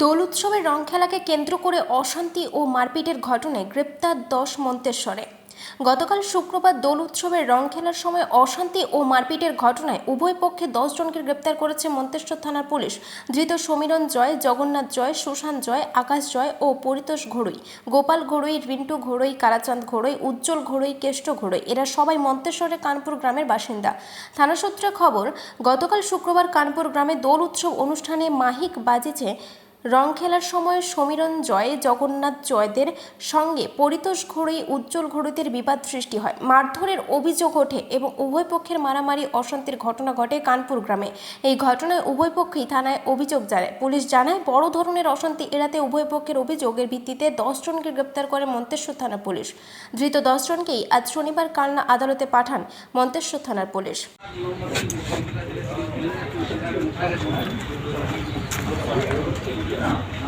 দোল উৎসবের রং খেলাকে কেন্দ্র করে অশান্তি ও মারপিটের ঘটনায় গ্রেপ্তার দশ মন্তেশ্বরে। গতকাল শুক্রবার দোল উৎসবের রং খেলার সময় অশান্তি ও মারপিটের ঘটনায় উভয় পক্ষে জনকে গ্রেপ্তার করেছে মন্তেশ্বর থানার পুলিশ। ধৃত সমীরণ জয়, জগন্নাথ জয়, সুশান্ত জয়, আকাশ জয় ও পরিতোষ ঘোড়ই, গোপাল ঘোড়ই, রিন্টু ঘোড়ই কালাচাঁদ ঘোড়ই, উজ্জ্বল ঘোড়ই, কেষ্ট ঘোড়ই, এরা সবাই মন্তেশ্বরের কানপুর গ্রামের বাসিন্দা। থানা সূত্রে খবর, গতকাল শুক্রবার কানপুর গ্রামে দোল উৎসব অনুষ্ঠানে মাহিক বাজেছে রং খেলার সময় সমীরণ জয় জগন্নাথ জয়দের সঙ্গে পরিতোষ ঘড়ই উজ্জ্বল ঘড়িদের বিবাদ সৃষ্টি হয়। মারধরের অভিযোগ ওঠে এবং উভয় পক্ষের মারামারি, অশান্তির ঘটনা ঘটে কানপুর গ্রামে। এই ঘটনায় উভয় পক্ষই থানায় অভিযোগ জানায়। পুলিশ জানায়, বড় ধরনের অশান্তি এড়াতে উভয় পক্ষের অভিযোগের ভিত্তিতে দশজনকে গ্রেপ্তার করে মন্তেশ্বর থানা পুলিশ। ধৃত দশজনকেই আজ শনিবার কালনা আদালতে পাঠান মন্তেশ্বর থানার পুলিশ।